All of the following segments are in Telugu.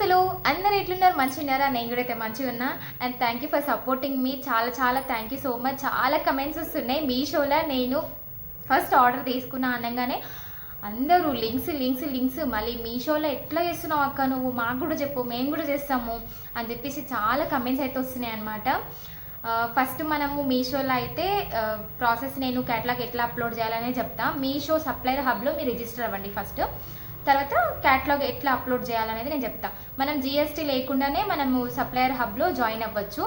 అసలు అందరు ఎట్లున్నారు? మంచిగా నేను కూడా అయితే మంచిగా ఉన్నా and thank you for supporting మీ చాలా చాలా థ్యాంక్ యూ సో మచ్ చాలా కమెంట్స్ వస్తున్నాయి మీ షోలో. నేను ఫస్ట్ ఆర్డర్ తీసుకున్నా అనగానే. అందరూ లింక్స్ లింక్స్ లింక్స్ మళ్ళీ మీ షోలో ఎట్లా చేస్తున్నావు అక్క నువ్వు? మాకు కూడా చెప్పు మేము కూడా చేస్తాము అని చెప్పేసి చాలా కమెంట్స్ అయితే వస్తున్నాయి అనమాట ఫస్ట్ మనము మీషోలో అయితే ప్రాసెస్ నేను క్యాట్లాగ్ ఎట్లా అప్లోడ్ చేయాలనే చెప్తా. మీషో సప్లైర్ హబ్లో మీరు రిజిస్టర్ అవ్వండి ఫస్ట్ తర్వాత క్యాట్లాగ్ ఎట్లా అప్లోడ్ చేయాలనేది నేను చెప్తా. మనం జిఎస్టీ లేకుండానే మనము సప్లయర్ హబ్లో జాయిన్ అవ్వచ్చు.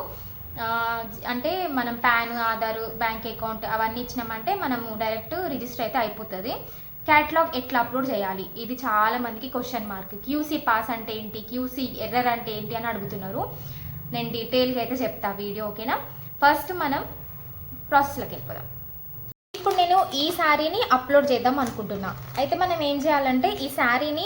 అంటే మనం పాన్ ఆధార్ బ్యాంక్ అకౌంట్ అవన్నీ ఇచ్చినామంటే మనము డైరెక్ట్ రిజిస్టర్ అయితే అయిపోతుంది. క్యాట్లాగ్ ఎట్లా అప్లోడ్ చేయాలి? ఇది చాలా మందికి క్వశ్చన్ మార్క్ క్యూసీ పాస్ అంటే ఏంటి? క్యూసీ ఎర్రర్ అంటే ఏంటి అని అడుగుతున్నారు. నేను డీటెయిల్గా అయితే చెప్తా వీడియో ఓకేనా ఫస్ట్ మనం ప్రాసెస్లోకి వెళ్ళిపోదాం. ఇప్పుడు నేను ఈ శారీని అప్లోడ్ చేద్దాం అనుకుంటున్నా. అయితే మనం ఏం చేయాలంటే ఈ శారీని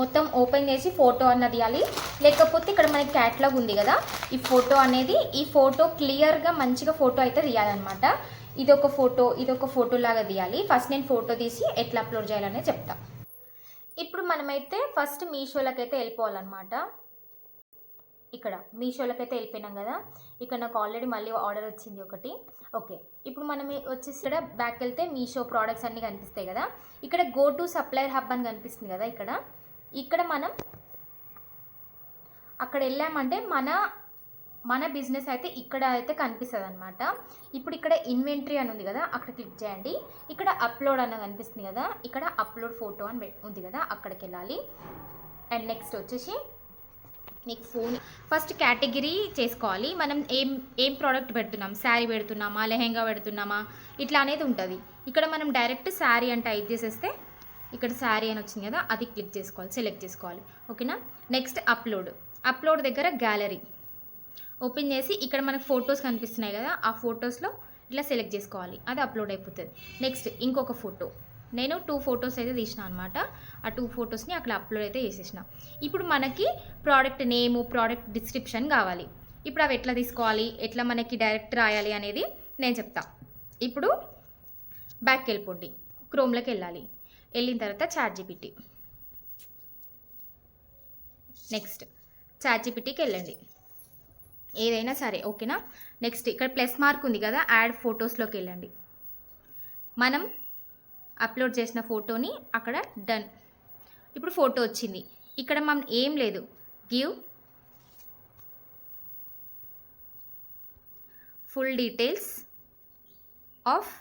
మొత్తం ఓపెన్ చేసి ఫోటో అన్నది ఇవ్వాలి లేకపోతే ఇక్కడ మనకి క్యాట్లాగ్ ఉంది కదా ఈ ఫోటో అనేది ఈ ఫోటో క్లియర్గా మంచిగా ఫోటో అయితే తీయాలన్నమాట. ఇది ఒక ఫోటో ఇది ఒక ఫోటో లాగా తీయాలి. ఫస్ట్ నేను ఫోటో తీసి ఎట్లా అప్లోడ్ చేయాలనే చెప్తా. ఇప్పుడు మనమైతే ఫస్ట్ మీషోలకైతే అయితే వెళ్ళిపోవాలన్నమాట. ఇక్కడ మీషోలోకి అయితే వెళ్ళిపోయినాం కదా. ఇక్కడ నాకు ఆల్రెడీ మళ్ళీ ఆర్డర్ వచ్చింది ఒకటి. ఓకే ఇప్పుడు మనం వచ్చేసి ఇక్కడ బ్యాక్ వెళ్తే మీషో ప్రోడక్ట్స్ అన్నీ కనిపిస్తాయి కదా. ఇక్కడ గో టు సప్లయర్ హబ్ అని కనిపిస్తుంది కదా ఇక్కడ. ఇక్కడ మనం అక్కడ వెళ్ళామంటే మన మన బిజినెస్ అయితే ఇక్కడ అయితే కనిపిస్తుంది అనమాట ఇప్పుడు ఇక్కడ ఇన్వెంటరీ అని ఉంది కదా అక్కడ క్లిక్ చేయండి. ఇక్కడ అప్లోడ్ అన్న కనిపిస్తుంది కదా ఇక్కడ అప్లోడ్ ఫోటో అని ఉంది కదా అక్కడికి వెళ్ళాలి. అండ్ నెక్స్ట్ వచ్చేసి నీకు ఫోన్. ఫస్ట్ కేటగిరీ చేసుకోవాలి. మనం ఏం ఏం ప్రోడక్ట్ పెడుతున్నాం? శారీ పెడుతున్నామా? లెహెంగా పెడుతున్నామా? ఇట్లా అనేది ఉంటుంది. ఇక్కడ మనం డైరెక్ట్ శారీ అని టైప్ చేసేస్తే ఇక్కడ శారీ అని వచ్చింది కదా అది క్లిక్ చేసుకోవాలి సెలెక్ట్ చేసుకోవాలి. ఓకేనా నెక్స్ట్ అప్లోడ్ అప్లోడ్ దగ్గర గ్యాలరీ ఓపెన్ చేసి ఇక్కడ మనకు ఫొటోస్ కనిపిస్తున్నాయి కదా ఆ ఫొటోస్లో ఇట్లా సెలెక్ట్ చేసుకోవాలి. అది అప్లోడ్ అయిపోతుంది. నెక్స్ట్ ఇంకొక ఫోటో నేను టూ ఫొటోస్ అయితే తీసిన అనమాట ఆ టూ ఫొటోస్ని అక్కడ అప్లోడ్ అయితే చేసేసిన. ఇప్పుడు మనకి ప్రోడక్ట్ నేము ప్రోడక్ట్ డిస్క్రిప్షన్ కావాలి. ఇప్పుడు అవి ఎట్లా తీసుకోవాలి? ఎట్లా మనకి డైరెక్ట్ రాయాలి అనేది నేను చెప్తా. ఇప్పుడు బ్యాక్ వెళ్ళిపోండి. క్రోమ్లోకి వెళ్ళాలి. వెళ్ళిన తర్వాత చాట్ జీపీటీ నెక్స్ట్ చాట్ జీపీటీకి వెళ్ళండి. ఏదైనా సరే ఓకేనా? నెక్స్ట్ ఇక్కడ ప్లస్ మార్క్ ఉంది కదా యాడ్ ఫొటోస్లోకి వెళ్ళండి. మనం అప్లోడ్ చేసిన ఫోటోని అక్కడ డన్. ఇప్పుడు ఫోటో వచ్చింది. ఇక్కడ మనం ఏం లేదు. Give full details of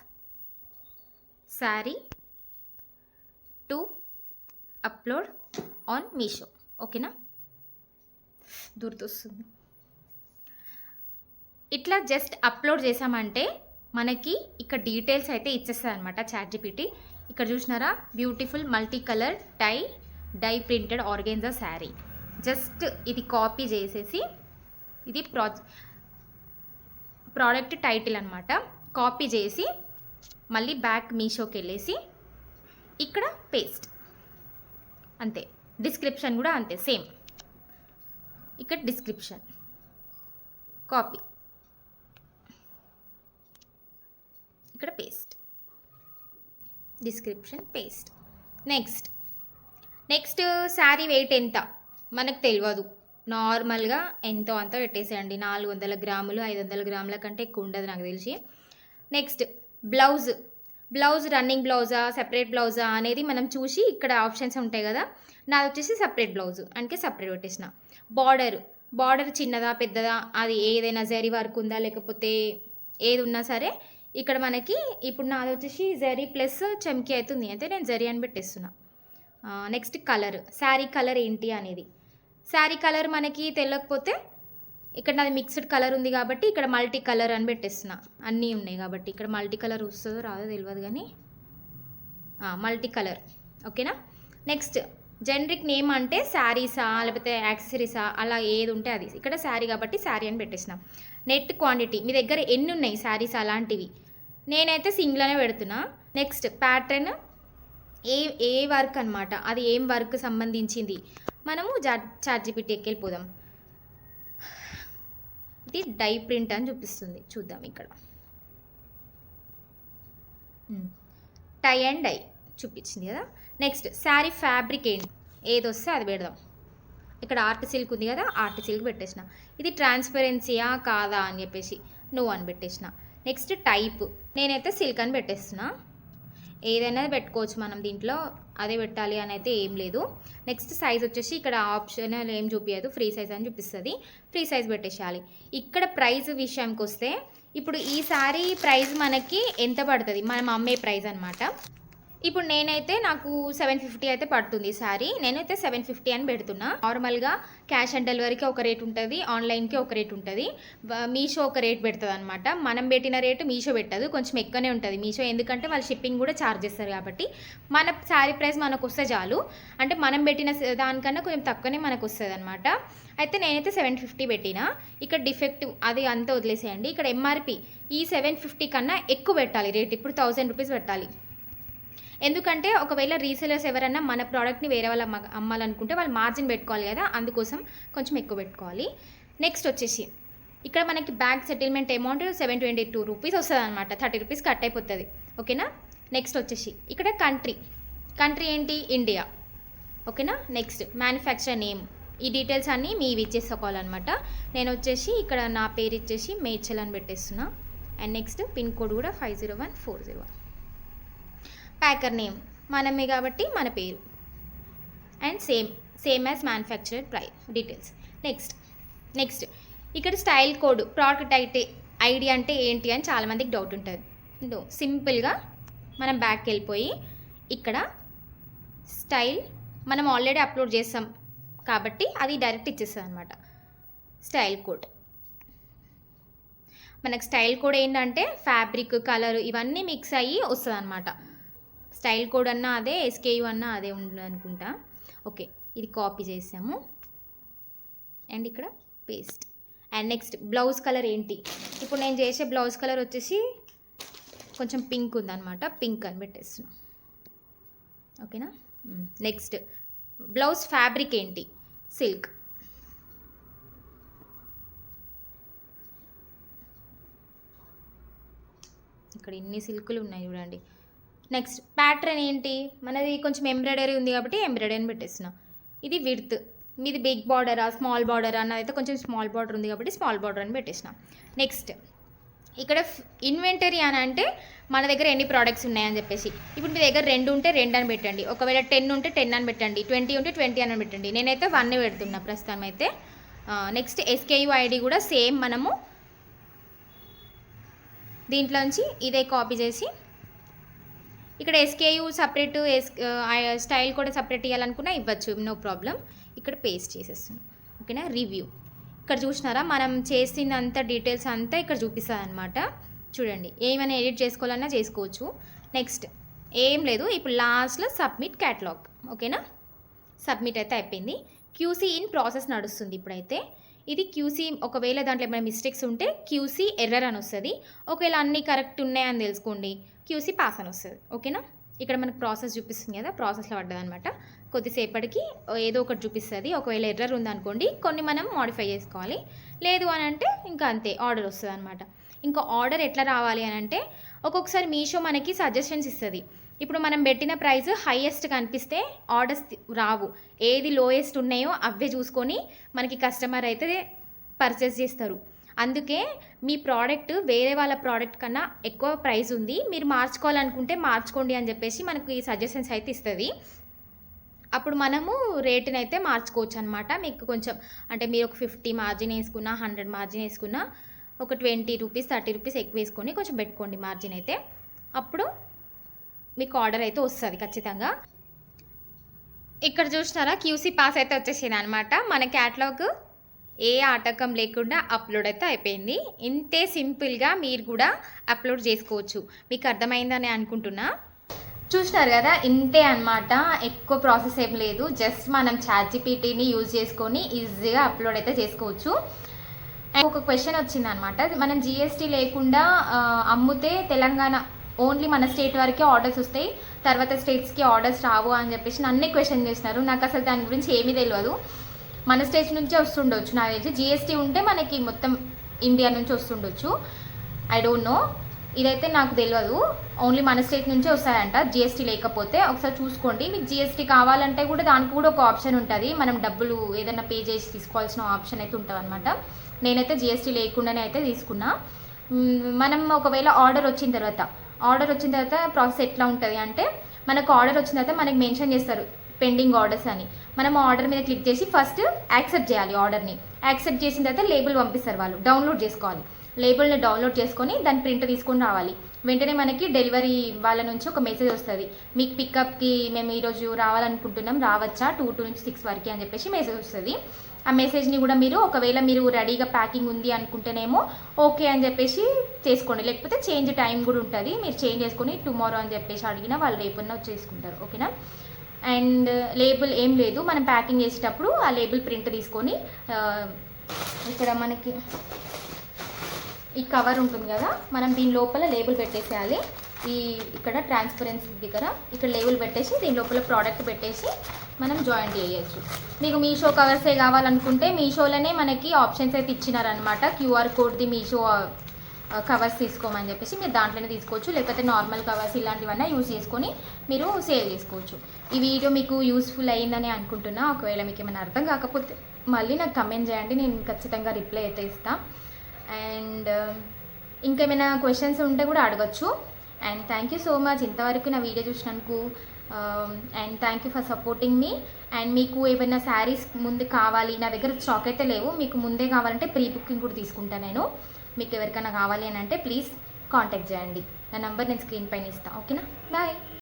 sari to upload on Meesho. ఓకేనా? గుర్తొస్తుంది ఇట్లా జస్ట్ అప్లోడ్ చేసామంటే మనకి ఇక్కడ డీటెయిల్స్ అయితే ఇచ్చేస్తుంది అనమాట చాట్ జీపీటీ ఇక్కడ చూసినారా? Beautiful multi colour tie dye printed organza sari just ఇది కాపీ చేసేసి ఇది ప్రా ప్రోడక్ట్ టైటిల్ అనమాట కాపీ చేసి మళ్ళీ బ్యాక్ మీషోకి వెళ్ళేసి ఇక్కడ పేస్ట్ అంతే. డిస్క్రిప్షన్ కూడా అంతే సేమ్ ఇక్కడ డిస్క్రిప్షన్ కాపీ ఇక్కడ paste description paste next next sari weight ఎంత? మనకు తెలియదు నార్మల్గా ఎంతో అంత పెట్టేసేయండి. నాలుగు వందల గ్రాములు ఐదు వందల గ్రాముల కంటే ఎక్కువ ఉండదు నాకు తెలిసి. నెక్స్ట్ బ్లౌజ్ బ్లౌజ్ రన్నింగ్ బ్లౌజా సెపరేట్ బ్లౌజా అనేది మనం చూసి ఇక్కడ ఆప్షన్స్ ఉంటాయి కదా. నాది వచ్చేసి సపరేట్ బ్లౌజ్ అందుకే సపరేట్ పెట్టేసిన. బార్డర్ బార్డర్ చిన్నదా పెద్దదా? అది ఏదైనా జరీ వర్క్ ఉందా? లేకపోతే ఏది ఉన్నా సరే ఇక్కడ మనకి ఇప్పుడు నాది వచ్చేసి జరీ ప్లస్ చెమ్కి అవుతుంది. అయితే నేను జరీ అని పెట్టేస్తున్నా. నెక్స్ట్ కలర్ శారీ కలర్ ఏంటి అనేది. శారీ కలర్ మనకి తెలియకపోతే ఇక్కడ నాది మిక్స్డ్ కలర్ ఉంది కాబట్టి ఇక్కడ మల్టీ కలర్ అని పెట్టేస్తున్నా. అన్నీ ఉన్నాయి కాబట్టి ఇక్కడ మల్టీ కలర్ వస్తుందో రాదో తెలియదు కానీ మల్టీ కలర్ ఓకేనా నెక్స్ట్ జనరిక్ నేమ్ అంటే శారీసా లేకపోతే యాక్సెసరీసా అలా ఏది ఉంటే అది. ఇక్కడ శారీ కాబట్టి శారీ అని పెట్టేసినాం. Net quantity. మీ దగ్గర ఎన్ని ఉన్నాయి శారీస్ అలాంటివి? నేనైతే సింగిల్నే పెడుతున్నా. నెక్స్ట్ ప్యాటర్న్ ఏ ఏ వర్క్ అనమాట అది ఏం వర్క్ సంబంధించింది? మనము జా చాట్ ఎక్కెళ్ళిపోదాం. ఇది డై ప్రింట్ అని చూపిస్తుంది. చూద్దాం ఇక్కడ. టై అండ్ డై చూపించింది కదా? నెక్స్ట్ శారీ ఫ్యాబ్రిక్ ఏంటి? ఏది వస్తే అది పెడదాం. ఇక్కడ ఆర్ట్ సిల్క్ ఉంది కదా ఆర్ట్ సిల్క్ పెట్టేసిన. ఇది ట్రాన్స్పరెన్సీయా కాదా అని చెప్పేసి నువ్వు అని పెట్టేసిన. Next type. నేనైతే సిల్క్ అని పెట్టేస్తున్నా. ఏదైనా పెట్టుకోవచ్చు మనం దీంట్లో అదే పెట్టాలి అని అయితే ఏం లేదు. నెక్స్ట్ సైజ్ వచ్చేసి ఇక్కడ ఆప్షన్ ఏం చూపించదు ఫ్రీ సైజ్ అని చూపిస్తుంది. ఫ్రీ సైజ్ పెట్టేసేయాలి. ఇక్కడ ప్రైస్ విషయానికి వస్తే ఇప్పుడు ఈ సారీ ప్రైస్ మనకి ఎంత పడుతుంది? మనం అమ్మే ప్రైస్ అనమాట ఇప్పుడు నేనైతే నాకు సెవెన్ ఫిఫ్టీ అయితే పడుతుంది సారీ. నేనైతే సెవెన్ ఫిఫ్టీ అని పెడుతున్నా. నార్మల్గా క్యాష్ ఆన్ డెలివరీకి ఒక రేట్ ఉంటుంది ఆన్లైన్కి ఒక రేట్ ఉంటుంది. మీషో ఒక రేట్ పెడుతుంది అనమాట మనం పెట్టిన రేటు మీషో పెట్టదు కొంచెం ఎక్కువనే ఉంటుంది మీషో. ఎందుకంటే వాళ్ళు షిప్పింగ్ కూడా ఛార్జ్ చేస్తారు కాబట్టి మన శారీ ప్రైస్ మనకు వస్తే చాలు. అంటే మనం పెట్టిన దానికన్నా కొంచెం తక్కువనే మనకు వస్తుంది అనమాట అయితే నేనైతే సెవెన్ ఫిఫ్టీ పెట్టిన. ఇక్కడ డిఫెక్టివ్ అది అంతా వదిలేసేయండి. ఇక్కడ ఎంఆర్పి ఈ సెవెన్ ఫిఫ్టీ కన్నా ఎక్కువ పెట్టాలి. రేట్ ఇప్పుడు థౌజండ్ రూపీస్ పెట్టాలి. ఎందుకంటే ఒకవేళ రీసేలర్స్ ఎవరైనా మన ప్రోడక్ట్ని వేరే వాళ్ళు అమ్మాలనుకుంటే వాళ్ళు మార్జిన్ పెట్టుకోవాలి కదా అందుకోసం కొంచెం ఎక్కువ పెట్టుకోవాలి. నెక్స్ట్ వచ్చేసి ఇక్కడ మనకి bag settlement amount seven twenty two rupees వస్తుంది అనమాట థర్టీ రూపీస్ కట్ అయిపోతుంది ఓకేనా నెక్స్ట్ వచ్చేసి ఇక్కడ కంట్రీ కంట్రీ ఏంటి? ఇండియా ఓకేనా నెక్స్ట్ మ్యానుఫ్యాక్చర్ నేమ్ ఈ డీటెయిల్స్ అన్నీ మీవి ఇచ్చేసుకోవాలన్నమాట. నేను వచ్చేసి ఇక్కడ నా పేరు ఇచ్చేసి మేడ్చల్ అని పెట్టేస్తున్నా. అండ్ నెక్స్ట్ పిన్ కోడ్ కూడా five zero one four zero one packer name మనమే కాబట్టి మన పేరు. And same same as manufactured ప్రై డీటెయిల్స్ నెక్స్ట్ నెక్స్ట్ ఇక్కడ స్టైల్ కోడ్ ప్రోడక్ట్ అయితే ఐడి అంటే ఏంటి అని చాలామందికి డౌట్ ఉంటుంది. నో సింపుల్గా మనం బ్యాక్కి వెళ్ళిపోయి ఇక్కడ స్టైల్ మనం ఆల్రెడీ అప్లోడ్ చేస్తాం కాబట్టి అది డైరెక్ట్ ఇచ్చేస్తుంది అనమాట స్టైల్ కోడ్ మనకు స్టైల్ కోడ్ ఏంటంటే ఫ్యాబ్రిక్ కలర్ ఇవన్నీ మిక్స్ అయ్యి వస్తుంది అనమాట స్టైల్ కోడ్ అన్నా అదే ఎస్కేయు అన్నా అదే ఉంది అనుకుంటా. ఓకే ఇది కాపీ చేసాము. అండ్ ఇక్కడ paste. And next blouse colour ఏంటి? ఇప్పుడు నేను చేసే బ్లౌజ్ కలర్ వచ్చేసి కొంచెం పింక్ ఉందన్నమాట. పింక్ అని పెట్టేస్తున్నాం. ఓకేనా? నెక్స్ట్ బ్లౌజ్ ఫ్యాబ్రిక్ ఏంటి? సిల్క్. ఇక్కడ ఇన్ని సిల్కులు ఉన్నాయి చూడండి. నెక్స్ట్ ప్యాటర్న్ ఏంటి? మనది కొంచెం ఎంబ్రాయిడరీ ఉంది కాబట్టి ఎంబ్రాయిడరీని పెట్టేస్తున్నాం. ఇది విడ్త్. మీది బిగ్ బార్డరా స్మాల్ బార్డరా అన్నదైతే కొంచెం స్మాల్ బార్డర్ ఉంది కాబట్టి స్మాల్ బార్డర్ అని పెట్టేసినాం నెక్స్ట్ ఇక్కడ ఇన్వెంటరీ అని అంటే మన దగ్గర ఎన్ని ప్రోడక్ట్స్ ఉన్నాయని చెప్పేసి. ఇప్పుడు మీ దగ్గర రెండు ఉంటే రెండు అని పెట్టండి. ఒకవేళ టెన్ ఉంటే టెన్ అని పెట్టండి. ట్వంటీ ఉంటే ట్వంటీ అని పెట్టండి. నేనైతే వన్ పెడుతున్నా ప్రస్తుతం అయితే. నెక్స్ట్ ఎస్కేయు ఐడి కూడా సేమ్ మనము దీంట్లోంచి ఇదే కాపీ చేసి ఇక్కడ ఎస్కేయు సపరేట్ ఎస్ స్టైల్ కూడా సపరేట్ ఇవ్వాలనుకున్నా ఇవ్వచ్చు నో ప్రాబ్లం ఇక్కడ పేస్ట్ చేసేస్తున్నాం. ఓకేనా? రివ్యూ ఇక్కడ చూసినారా? మనం చేసినంత డీటెయిల్స్ అంతా ఇక్కడ చూపిస్తుంది అనమాట చూడండి. ఏమైనా ఎడిట్ చేసుకోవాలన్నా చేసుకోవచ్చు. నెక్స్ట్ ఏం లేదు. ఇప్పుడు లాస్ట్లో సబ్మిట్ క్యాటలాగ్ ఓకేనా? సబ్మిట్ అయితే అయిపోయింది. క్యూసీ ఇన్ ప్రాసెస్ నడుస్తుంది ఇప్పుడైతే. ఇది క్యూసీ ఒకవేళ దాంట్లో ఏమైనా మిస్టేక్స్ ఉంటే క్యూసీ ఎర్రర్ అని వస్తుంది. ఒకవేళ అన్నీ కరెక్ట్ ఉన్నాయని తెలుసుకోండి. క్యూసీ పాస్ అని వస్తుంది. ఓకేనా ఇక్కడ మనకు ప్రాసెస్ చూపిస్తుంది కదా ప్రాసెస్లో పడ్డదనమాట కొద్దిసేపటికి ఏదో ఒకటి చూపిస్తుంది. ఒకవేళ ఎర్రర్ ఉందనుకోండి కొన్ని మనం మాడిఫై చేసుకోవాలి. లేదు అని అంటే ఇంకా అంతే ఆర్డర్ వస్తుంది అనమాట ఇంకా ఆర్డర్ ఎట్లా రావాలి అని అంటే ఒక్కొక్కసారి మీషో మనకి సజెషన్స్ ఇస్తుంది. ఇప్పుడు మనం పెట్టిన ప్రైస్ హైయెస్ట్ కనిపిస్తే ఆర్డర్స్ రావు. ఏది లోయెస్ట్ ఉన్నాయో అవే చూసుకొని మనకి కస్టమర్ అయితే పర్చేస్ చేస్తారు. అందుకే మీ ప్రోడక్ట్ వేరే వాళ్ళ ప్రోడక్ట్ కన్నా ఎక్కువ ప్రైస్ ఉంది. మీరు మార్చుకోవాలనుకుంటే మార్చుకోండి అని చెప్పేసి మనకు ఈ సజెషన్స్ అయితే ఇస్తుంది. అప్పుడు మనము రేటుని అయితే మార్చుకోవచ్చు అనమాట మీకు కొంచెం అంటే మీరు ఒక ఫిఫ్టీ మార్జిన్ వేసుకున్నా హండ్రెడ్ మార్జిన్ వేసుకున్నా ఒక ట్వంటీ రూపీస్ థర్టీ రూపీస్ ఎక్కువ వేసుకొని కొంచెం పెట్టుకోండి మార్జిన్ అయితే. అప్పుడు మీకు ఆర్డర్ అయితే వస్తుంది ఖచ్చితంగా. ఇక్కడ చూసినారా? క్యూసీ పాస్ అయితే వచ్చేసింది అనమాట మన క్యాటలాగ్ ఏ ఆటకం లేకుండా అప్లోడ్ అయితే అయిపోయింది. ఇంతే సింపుల్గా మీరు కూడా అప్లోడ్ చేసుకోవచ్చు. మీకు అర్థమైందని అనుకుంటున్నా. చూసినారు కదా? ఇంతే అన్నమాట. ఎక్కువ ప్రాసెస్ ఏం లేదు. జస్ట్ మనం చాట్ జీపీటీని యూజ్ చేసుకొని ఈజీగా అప్లోడ్ అయితే చేసుకోవచ్చు. అండ్ ఒక క్వశ్చన్ వచ్చింది అనమాట మనం జిఎస్టీ లేకుండా అమ్మితే తెలంగాణ ఓన్లీ మన స్టేట్ వరకే ఆర్డర్స్ వస్తాయి తర్వాత స్టేట్స్కి ఆర్డర్స్ రావు అని చెప్పేసి నన్నే క్వశ్చన్ చేసినారు. నాకు అసలు దాని గురించి ఏమీ తెలియదు మన స్టేట్ నుంచే వస్తుండొచ్చు నాకు తెలిసి జిఎస్టీ ఉంటే మనకి మొత్తం ఇండియా నుంచి వస్తుండొచ్చు. ఐ డోంట్ నో ఇదైతే నాకు తెలియదు ఓన్లీ మన స్టేట్ నుంచే వస్తాయంట జిఎస్టీ లేకపోతే. ఒకసారి చూసుకోండి. మీకు జిఎస్టీ కావాలంటే కూడా దానికి కూడా ఒక ఆప్షన్ ఉంటుంది. మనం డబ్బులు ఏదైనా పే చేసి తీసుకోవాల్సిన ఆప్షన్ అయితే ఉంటుంది అనమాట నేనైతే జిఎస్టీ లేకుండానే అయితే తీసుకున్నా. మనం ఒకవేళ ఆర్డర్ వచ్చిన తర్వాత ఆర్డర్ వచ్చిన తర్వాత ప్రాసెస్ ఎట్లా ఉంటుంది అంటే మనకు ఆర్డర్ వచ్చిన తర్వాత మనకి మెన్షన్ చేస్తారు పెండింగ్ ఆర్డర్స్ అని. మనం ఆర్డర్ మీద క్లిక్ చేసి ఫస్ట్ యాక్సెప్ట్ చేయాలి ఆర్డర్ని. యాక్సెప్ట్ చేసిన తర్వాత లేబుల్ పంపిస్తారు వాళ్ళు డౌన్లోడ్ చేసుకోవాలి. లేబుల్ని డౌన్లోడ్ చేసుకొని దాని ప్రింట్ తీసుకొని రావాలి. వెంటనే మనకి డెలివరీ వాళ్ళ నుంచి ఒక మెసేజ్ వస్తుంది. మీకు పికప్కి మేము ఈరోజు రావాలనుకుంటున్నాం రావచ్చా? టూ టూ నుంచి సిక్స్ వరకు అని చెప్పేసి మెసేజ్ వస్తుంది. ఆ మెసేజ్ని కూడా మీరు ఒకవేళ మీరు రెడీగా ప్యాకింగ్ ఉంది అనుకుంటేనేమో ఓకే అని చెప్పేసి చేసుకోండి. లేకపోతే చేంజ్ టైం కూడా ఉంటుంది. మీరు చేంజ్ చేసుకొని టుమారో అని చెప్పేసి అడిగినా వాళ్ళు రేపున్న వచ్చేసుకుంటారు. ఓకేనా అండ్ లేబుల్ ఏం లేదు. మనం ప్యాకింగ్ చేసేటప్పుడు ఆ లేబుల్ ప్రింట్ తీసుకొని ఇక్కడ మనకి ఈ కవర్ ఉంటుంది కదా? మనం దీని లోపల లేబుల్ పెట్టేసేయాలి. ఈ ఇక్కడ ట్రాన్స్పరెన్సీ దగ్గర ఇక్కడ లేబుల్ పెట్టేసి దీని లోపల ప్రోడక్ట్ పెట్టేసి మనం జాయింట్ చేయొచ్చు. మీకు మీషో కవర్సే కావాలనుకుంటే మీషోలోనే మనకి ఆప్షన్స్ అయితే ఇచ్చినారనమాట క్యూఆర్ కోడ్ది మీషో కవర్స్ తీసుకోమని చెప్పేసి మీరు దాంట్లోనే తీసుకోవచ్చు. లేకపోతే నార్మల్ కవర్స్ ఇలాంటివన్నీ యూస్ చేసుకొని మీరు సేల్ చేసుకోవచ్చు. ఈ వీడియో మీకు యూస్ఫుల్ అయ్యిందని అనుకుంటున్నా. ఒకవేళ మీకు ఏమైనా అర్థం కాకపోతే మళ్ళీ నాకు కమెంట్ చేయండి. నేను ఖచ్చితంగా రిప్లై అయితే ఇస్తాను అండ్ ఇంకేమైనా క్వశ్చన్స్ ఉంటే కూడా అడగచ్చు. And thank you so much. ఇంతవరకు నా వీడియో చూసినందుకు and thank you for supporting me and మీకు ఏమైనా శారీస్ ముందు కావాలి నా దగ్గర స్టాక్ అయితే లేవు మీకు ముందే కావాలంటే ప్రీ బుకింగ్ కూడా తీసుకుంటాను నేను. మీకు ఎవరికైనా కావాలి అని అంటే ప్లీజ్ కాంటాక్ట్ చేయండి. నా నంబర్ నేను స్క్రీన్ పైన ఇస్తాను ఓకేనా బాయ్